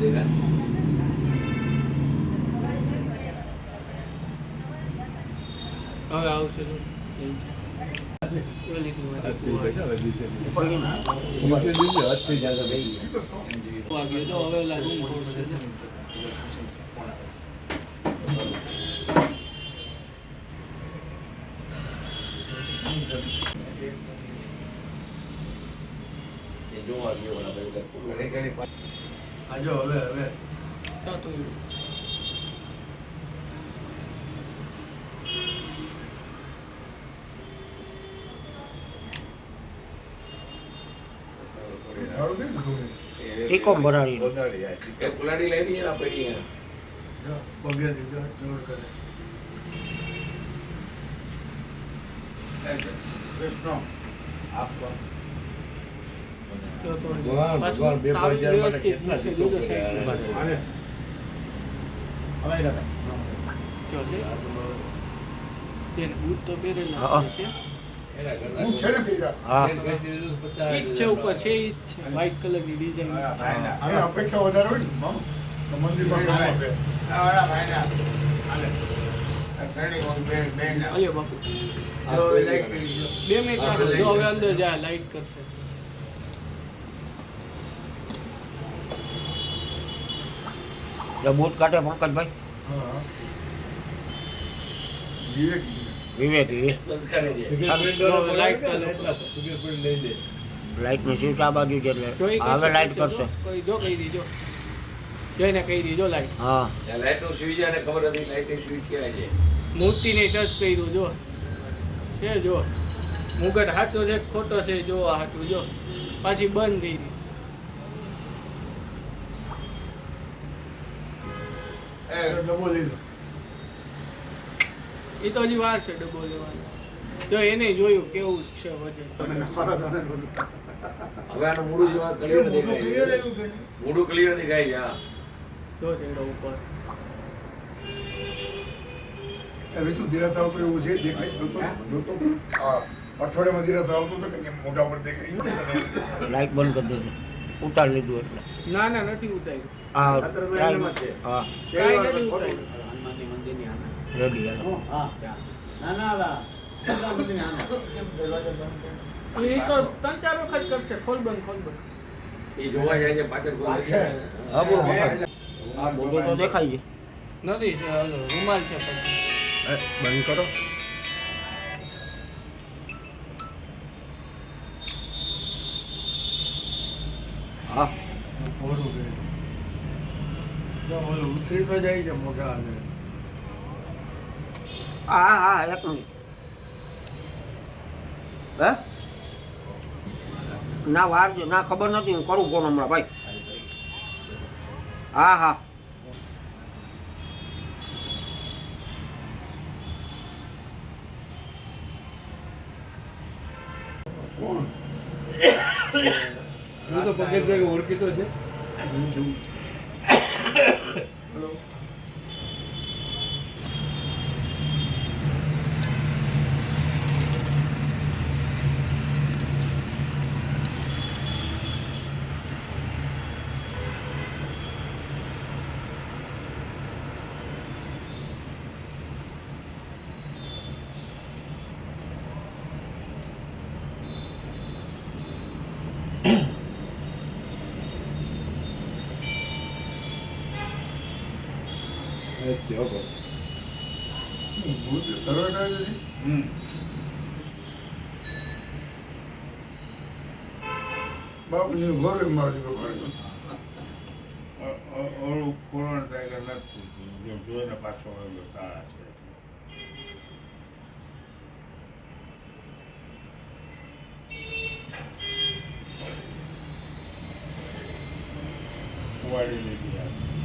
દેખાય હવે આવશે જો ઓલી આજો હવે હવે તો તો થાળું ભરાડી કુલાડી લઈ ને પડી પગે દીધો જોર કરે તો તો બે છે. ને ડિઝાઇન અપેક્ષા વધારે હોય ને? મિનિટ જો હવે અંદર જાય લાઈટ કરશે. જો બૂટ કાઢે પંકજભાઈ. વિવેકી લાઈટનું સ્વિચ આ બાજુ છે એટલે હવે લાઈટ કરશે, જો, કોઈ જો કહી દીજો. જોઈને કહી દીજો લાઈટ. હા. લાઈટનું સ્વિચ આને ખબર હતી? લાઈટની સ્વિચ ક્યાં છે. મૂર્તિને ટચ કર્યું જો. છે જો. મુગટ સાચો છે ખોટો છે જો આ હાચું જો. પાછી બંધ થઈ ગઈ ડબો લઈ લો. એ તો હજી વાર છે ડબ્બો લેવાનો. જો એને જોયું કેવું છે વજન? હવે આનું મોઢું જોવા ક્લિયર દેખાય? મોઢું ક્લિયર દેખાય હા. જો તેડો ઉપર. હવે શું ધીરસ આવતો એવું છે? દેખાય? જોતો જોતો અઠવાડિયામાં ધીરસ આવતો તો કે મોઢા પર દેખાય. લાઈટ બંધ કરી દેજો ઉતાર લીધું એટલે. ના ના નથી ઉતાર્યું. હા. હા રેડી. એ તો ત્રણ ચાર વખત કરશે. ખોલ બંધ ખોલ બંધ. એ જોવા જાય છે પાછળ. દેખાય હા બોલો હા. બોલો. તો દેખાય છે. નથી રૂમાલ છે બંધ કરો. હા. કે જો ઓલું ઉતરી તો જાય છે મોઢા અને. હા હા એક મિનિટ. હે? ના વાર ના ખબર નથી હું કરું ફોન હમણાં ભાઈ. હા હા. કોણ? હું તો પંકજભાઈ ઓળખીતો છે. હેલો અચ્છા ઓકે ભૂત સર્વે કરે છે. હમ. બાપુજીનું ઘર મારી ભગવાન ઓલું કોરોના ટાઈગર નથી જે જોઈને પાછો ઓલો તારા છે. કુવાડી લીધી આ